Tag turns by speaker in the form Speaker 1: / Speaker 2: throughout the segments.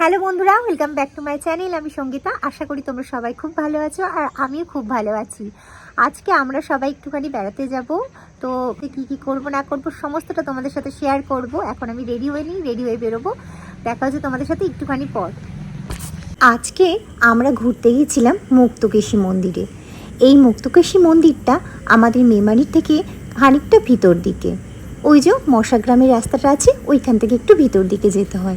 Speaker 1: Hello বন্ধুরা welcome back to my channel আমি সঙ্গীতা, আশা করি তোমরা সবাই খুব ভালো আছো আর আমিও খুব ভালো আছি। আজকে আমরা সবাই একটুখানি বেড়াতে যাব। তো কি কি করব না করব সমস্তটা তোমাদের সাথে শেয়ার করব। এখন আমি রেডি হয়ে নিই রেডি হয়ে বেরোবো। দেখা হচ্ছে তোমাদের সাথে একটুখানি পর। আজকে আমরা ঘুরতে গিয়েছিলাম মুক্তকেশী মন্দিরে। এই মুক্তকেশী মন্দিরটা আমাদের মেমারির থেকে খানিকটা ভিতর দিকে। ওই যে মশাগ্রামের রাস্তাটা আছে, ওইখান থেকে একটু ভিতর দিকে যেতে হয়।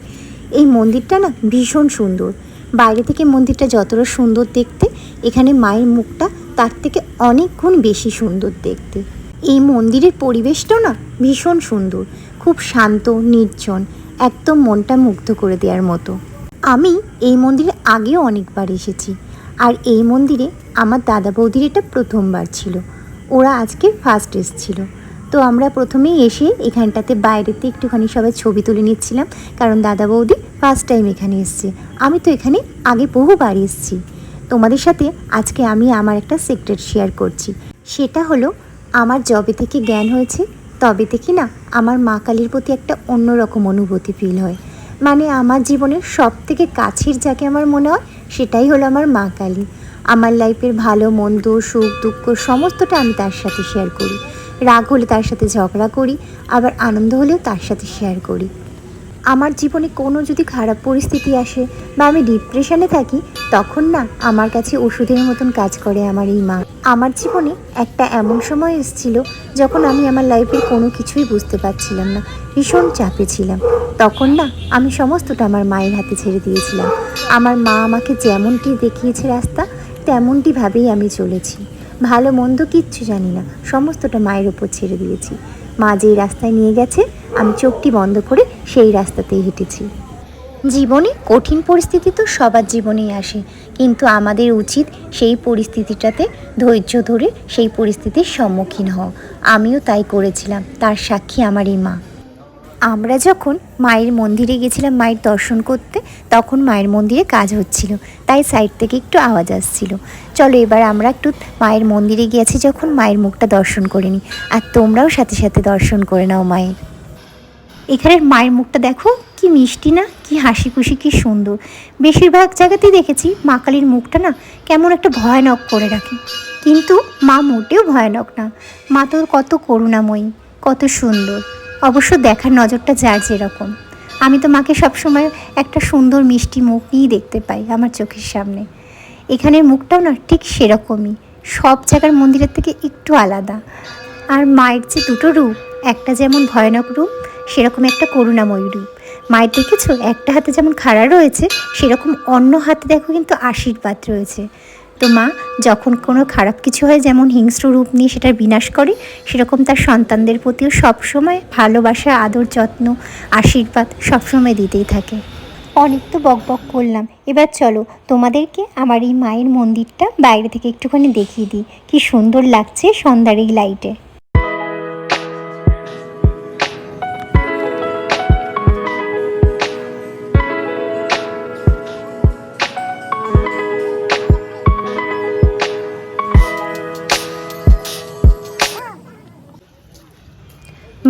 Speaker 1: এই মন্দিরটা না ভীষণ সুন্দর। বাইরে থেকে মন্দিরটা যতটা সুন্দর দেখতে, এখানে মায়ের মুখটা তার থেকে অনেক গুণ বেশি সুন্দর দেখতে। এই মন্দিরের পরিবেশটাও না ভীষণ সুন্দর। খুব শান্ত, নির্জন, একদম মনটা মুগ্ধ করে দেওয়ার মতো। আমি এই মন্দিরে আগেও অনেকবার এসেছি। আর এই মন্দিরে আমার দাদা বৌদির এটা প্রথমবার ছিল। ওরা আজকে ফার্স্ট এসেছিল। তো আমরা প্রথমেই এসে এখানটাতে বাইরেতে একটুখানি সবাই ছবি তুলে নিচ্ছিলাম, কারণ দাদা বৌদি ফার্স্ট টাইম এখানে এসছে। আমি তো এখানে আগে বহুবার এসেছি। তোমাদের সাথে আজকে আমি আমার একটা সিক্রেট শেয়ার করছি। সেটা হলো, আমার জবে থেকে জ্ঞান হয়েছে, তবে থেকে না আমার মা কালীর প্রতি একটা অন্যরকম অনুভূতি ফিল হয়। মানে আমার জীবনের সব থেকে কাছের যাকে আমার মনে হয় সেটাই হলো আমার মা কালী। আমার লাইফের ভালো, মন্দ, সুখ, দুঃখ, সমস্তটা আমি তার সাথে শেয়ার করি। রাগ হলে তার সাথে ঝগড়া করি, আবার আনন্দ হলেও তার সাথে শেয়ার করি। আমার জীবনে কোনো যদি খারাপ পরিস্থিতি আসে বা আমি ডিপ্রেশনে থাকি, তখন না আমার কাছে ওষুধের মতন কাজ করে আমার এই মা। আমার জীবনে একটা এমন সময় এসেছিল যখন আমি আমার লাইফের কোনো কিছুই বুঝতে পারছিলাম না, ভীষণ চাপে ছিলাম। তখন না আমি সমস্তটা আমার মায়ের হাতে ছেড়ে দিয়েছিলাম। আমার মা আমাকে যেমনটি দেখিয়েছে রাস্তা, তেমনটিভাবেই আমি চলেছি। ভালো মন্দ কিচ্ছু জানি না, সমস্তটা মায়ের ওপর ছেড়ে দিয়েছি। মা যেই রাস্তায় নিয়ে গেছে, আমি চোখটি বন্ধ করে সেই রাস্তাতেই হেঁটেছি। জীবনে কঠিন পরিস্থিতি তো সবার জীবনেই আসে, কিন্তু আমাদের উচিত সেই পরিস্থিতিটাতে ধৈর্য ধরে সেই পরিস্থিতির সম্মুখীন হওয়া। আমিও তাই করেছিলাম, তার সাক্ষী আমার এই মা। আমরা যখন মায়ের মন্দিরে গেছিলাম মায়ের দর্শন করতে, তখন মায়ের মন্দিরে কাজ হচ্ছিল। তাই সাইড থেকে একটু আওয়াজ আসছিল। চলো এবার আমরা একটু মায়ের মন্দিরে গিয়েছি যখন মায়ের মুখটা দর্শন করে নিই। আর তোমরাও সাথে সাথে দর্শন করে নাও মায়ের। এখানের মায়ের মুখটা দেখো, কি মিষ্টি না, কি হাসি খুশি কি সুন্দর। বেশিরভাগ জায়গাতেই দেখেছি মা কালীর মুখটা না কেমন একটা ভয়ানক করে রাখে। কিন্তু মা মোটেও ভয়ানক না। মা তোর কত করুণাময়ী, কত সুন্দর। অবশ্য দেখার নজরটা যার যেরকম। আমি তো মাকে সবসময় একটা সুন্দর মিষ্টি মুখ নিয়েই দেখতে পাই আমার চোখের সামনে। এখানের মুখটাও না ঠিক সেরকমই। সব জায়গার মন্দিরের থেকে একটু আলাদা। আর মায়ের যে দুটো রূপ, একটা যেমন ভয়ানক রূপ সেরকম একটা করুণাময় রূপ। মায়ের দেখেছ? একটা হাতে যেমন খাড়া রয়েছে, সেরকম অন্য হাতে দেখো কিন্তু আশীর্বাদ রয়েছে। তো মা, যখন কোনো খারাপ কিছু হয়, যেমন হিংস্র রূপ নিয়ে সেটার বিনাশ করে, সেরকম তার সন্তানদের প্রতিও সবসময় ভালোবাসা, আদর, যত্ন, আশীর্বাদ সবসময় দিতেই থাকে। অনেক তো বক বক করলাম। এবার চলো, তোমাদেরকে আমার এই মায়ের মন্দিরটা বাইরে থেকে একটুখানি দেখিয়ে দিই। কি সুন্দর লাগছে সন্ধ্যার এই লাইটে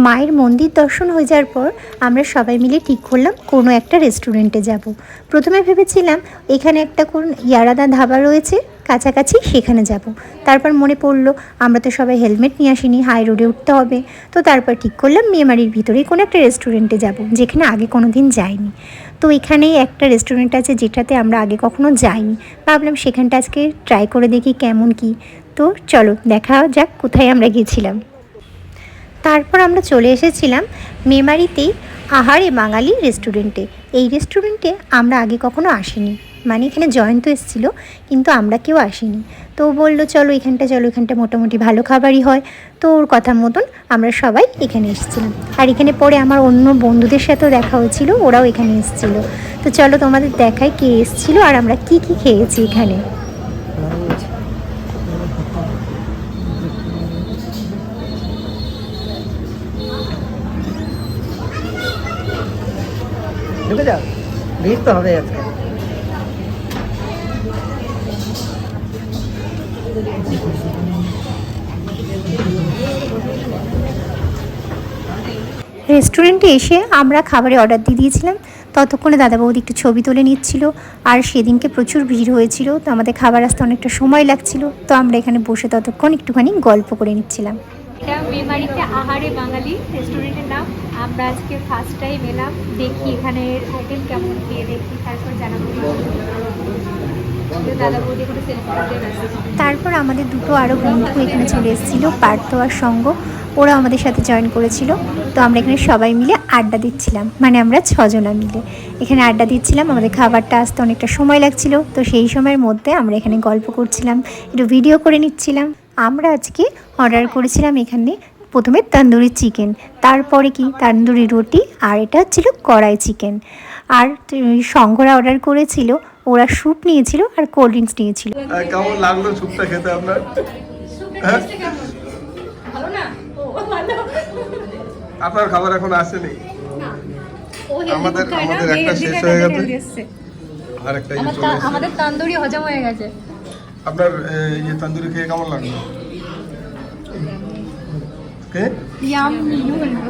Speaker 1: মায়ের মন্দির দর্শন হয়ে যাওয়ার পর আমরা সবাই মিলে ঠিক করলাম কোনো একটা রেস্টুরেন্টে যাব। প্রথমে ভেবেছিলাম এখানে একটা কোন ইয়ারাদা ধাবা রয়েছে, কাছাকাছি সেখানে যাব। তারপর মনে পড়ল, আমরা তো সবাই হেলমেট নিয়ে আসিনি, হাই রোডে উঠতে হবে। তো তারপর ঠিক করলাম মেমারির ভিতরেই কোনো একটা রেস্টুরেন্টে যাব, যেখানে আগে কোনো দিন যাইনি। তো এখানেই একটা রেস্টুরেন্ট আছে যেটাতে আমরা আগে কখনো যাইনি। ভাবলাম সেখানটা আজকে ট্রাই করে দেখি কেমন কি। তো চলো দেখা যাক কোথায় আমরা গিয়েছিলাম। তারপর আমরা চলে এসেছিলাম মেমারিতেই আহারে বাঙালি রেস্টুরেন্টে। এই রেস্টুরেন্টে আমরা আগে কখনো আসিনি। মানে এখানে জয়ন্ত এসেছিল, কিন্তু আমরা কেউ আসিনি। তো বলল, চলো এখানটা চলো এখানটা, মোটামুটি ভালো খাবারই হয়। তো ওর কথা মতন আমরা সবাই এখানে এসেছিলাম। আর এখানে পরে আমার অন্য বন্ধুদের সাথেও দেখা হয়েছিল, ওরাও এখানে এসেছিল। তো চলো তোমাদের দেখায় কে এসেছিল আর আমরা কি কি খেয়েছি এখানে।
Speaker 2: দেখতে হবে আজকে।
Speaker 1: রেস্টুরেন্টে এসে আমরা খাবারে অর্ডার দিয়ে দিয়েছিলাম। ততক্ষণে দাদা বৌদি একটু ছবি তুলে নিচ্ছিল। আর সেদিনকে প্রচুর ভিড় হয়েছিল। তো আমাদের খাবার আসতে অনেকটা সময় লাগছিল। তো আমরা এখানে বসে ততক্ষণ একটুখানি গল্প করে নিচ্ছিলাম।
Speaker 3: এটা মেমারিতে আহারে বাঙালি রেস্টুরেন্টের নাম। আমরা আজকে ফার্স্ট টাইম এলাম। দেখি এখানে আইটেম কেমন খেয়ে দেখি, তারপর জানাব।
Speaker 1: তারপর আমাদের দুটো আরও বন্ধু এখানে চলে এসেছিল, পার্থ আর সঙ্গ। ওরা আমাদের সাথে জয়েন করেছিল। তো আমরা এখানে সবাই মিলে আড্ডা দিচ্ছিলাম। মানে আমরা ছজনা মিলে। এখানে আড্ডা দিচ্ছিলাম, আমাদের খাবারটা আসতে অনেকটা সময় লাগছিল। তো সেই সময়ের মধ্যে আমরা এখানে গল্প করছিলাম, একটু ভিডিও করে নিচ্ছিলাম। আমরা আজকে অর্ডার করেছিলাম এখানে প্রথমে তন্দুরি চিকেন তারপরে কি? তন্দুরি রুটি আর এটা ছিল কড়াই চিকেন। আর সঙ্গরা অর্ডার করেছিল ওরা স্যুপ নিয়েছিল আর কোল্ড ড্রিঙ্কস নিয়েছিল।
Speaker 2: কেমন লাগল স্যুপটা খেতে আপনার? হ্যাঁ? আপনার খাবার এখন আসেনি? আমাদের আমাদের একটা শেষ হয়ে গেছে। আর একটা
Speaker 3: আমাদের তান্দুরি হজম হয়ে গেছে।
Speaker 2: আপনার এ, ইয়ে তন্দুরি খেয়ে কেমন লাগল? কে?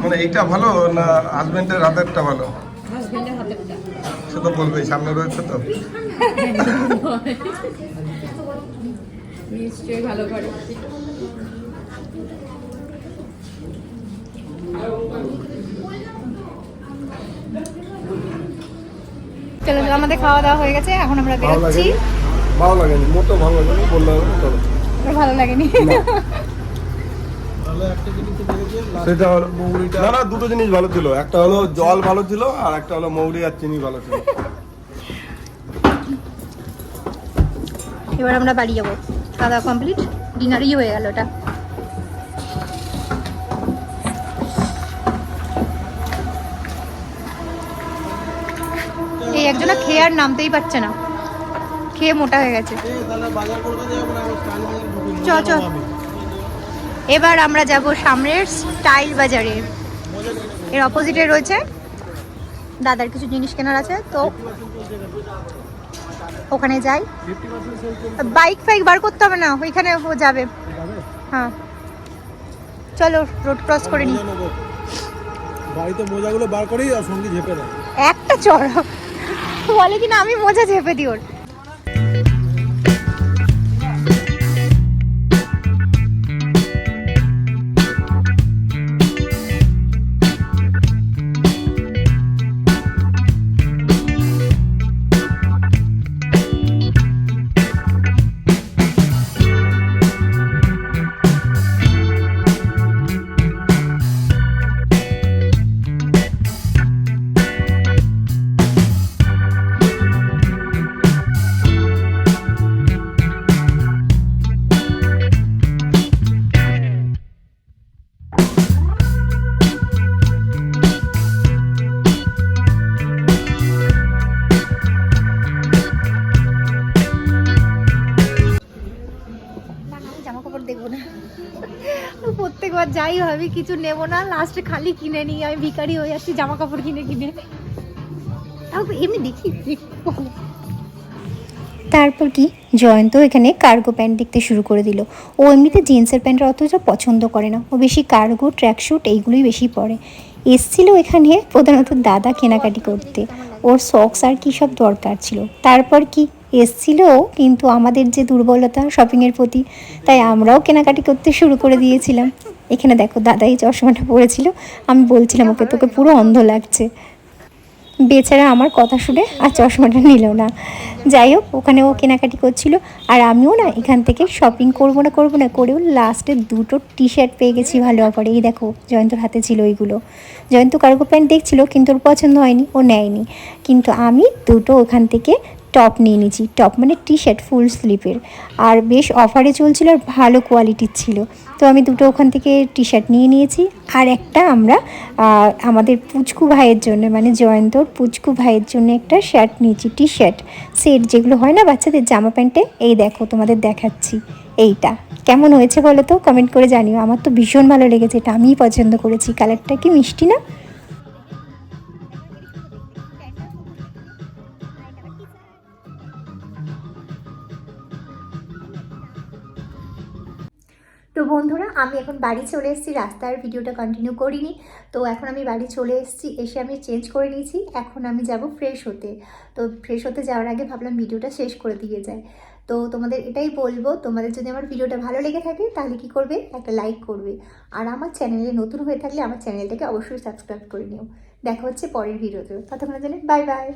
Speaker 2: মানে এইটা ভালো না হাজবেন্ডের হাতেরটা ভালো? সে তো বলবেই সামনে রয়েছে তো।
Speaker 3: নিশ্চয়ই ভালো করে। চলো আমাদের খাওয়া দাওয়া হয়ে গেছে এখন আমরা বেরোচ্ছি।
Speaker 2: ভালো লাগেনি মোটো ভালো লাগেনি বললাম
Speaker 3: ভালো লাগেনি।
Speaker 2: সেটা হলো না না দুটো জিনিস ভালো ছিল। একটা হলো জল ভালো ছিল আর একটা হলো মৌরি আর চিনি ভালো ছিল।
Speaker 3: এবার আমরা বাড়ি যাব। খাওয়া দাওয়া কমপ্লিট ডিনারই হয়ে গেল ওটা। এই একজনা খেয়ে আর নামতেই পারছে না। খেয়ে মোটা হয়ে গেছে। চ চ। এবার আমরা যাব সামনের স্টাইল বাজারে। এর অপোজিটে রয়েছে দাদার কিছু জিনিস কেনার আছে তো ওখানে যাই। বাইক ফাইক বার করতে হবে না ওইখানে ও যাবে। হ্যাঁ। চলো রোড ক্রস করে নি।
Speaker 4: বাড়িতে মোজাগুলো বার করেই আর সঙ্গে ঝেপে দেয়।
Speaker 3: একটা চড়। বলে কি না আমি মজা চেপে দিই ওর। কাপড় দেখব না। প্রত্যেকবার যাই ভাবি, কিছু নেব না। লাস্টে খালি কিনে নিই, আমি ভিখারি হয়ে আসছি জামা কাপড় কিনে কিনে। তাও এমনি দেখি
Speaker 1: তারপর কি? জয়ন্ত এখানে কার্গো প্যান্ট দেখতে শুরু করে দিল। ও এমনিতে জিন্সের প্যান্ট অতটা পছন্দ করে না। ও বেশি কার্গো ট্র্যাকস্যুট এইগুলোই বেশি পরে। এসছিল এখানে প্রধানত দাদা কেনাকাটি করতে। ওর সক্স আর কী সব দরকার ছিল। তারপর কি? এসছিল, কিন্তু আমাদের যে দুর্বলতা শপিংয়ের প্রতি, তাই আমরাও কেনাকাটি করতে শুরু করে দিয়েছিলাম। এখানে দেখো দাদা এই চশমাটা পরেছিল। আমি বলছিলাম, ওকে, তোকে পুরো অন্ধ লাগছে। বেচারা আমার কথা শুনে আর চশমাটা নিল না। যাই হোক, ওখানে ও কেনাকাটি করছিল, আর আমিও না এখান থেকে শপিং করব না করব না করেও লাস্টে দুটো টি শার্ট পেয়ে গেছি ভালো অফারে এই দেখো, জয়ন্তর হাতে ছিল ওইগুলো। জয়ন্ত কার্গো প্যান্ট দেখছিল, কিন্তু ওর পছন্দ হয়নি, ও নেয়নি। কিন্তু আমি দুটো ওখান থেকে টপ নিয়ে নিয়েছি। টপ মানে টি শার্ট ফুল স্লিপের আর বেশ অফারে চলছিল আর ভালো কোয়ালিটির ছিল। তো আমি দুটো ওখান থেকে টি শার্ট নিয়ে নিয়েছি। আর একটা আমরা আমাদের পুচকু ভাইয়ের জন্য মানে জয়ন্তর পুচকু ভাইয়ের জন্য একটা শার্ট নিয়েছি টি শার্ট সেট যেগুলো হয় না বাচ্চাদের জামা প্যান্টে? এই দেখো, তোমাদের দেখাচ্ছি। এইটা। কেমন হয়েছে বলো তো? কমেন্ট করে জানিও। আমার তো ভীষণ ভালো লেগেছে। এটা আমিই পছন্দ করেছি। কালারটা কি মিষ্টি না? বন্ধুরা, আমি এখন বাড়ি চলে এসেছি। রাস্তার ভিডিওটা কন্টিনিউ করিনি। তো এখন আমি বাড়ি চলে এসেছি, এসে আমি চেঞ্জ করে নিয়েছি। এখন আমি যাব ফ্রেশ হতে। তো ফ্রেশ হতে যাওয়ার আগে ভাবলাম ভিডিওটা শেষ করে দিয়ে যায় তো তোমাদের এটাই বলব, তোমাদের যদি আমার ভিডিওটা ভালো লেগে থাকে, তাহলে কি করবে? একটা লাইক করবে। আর আমার চ্যানেলে নতুন হয়ে থাকলে আমার চ্যানেলটাকে অবশ্যই সাবস্ক্রাইব করে নিও। দেখা হচ্ছে পরের ভিডিওতে। ততক্ষণের জন্য বাই বাই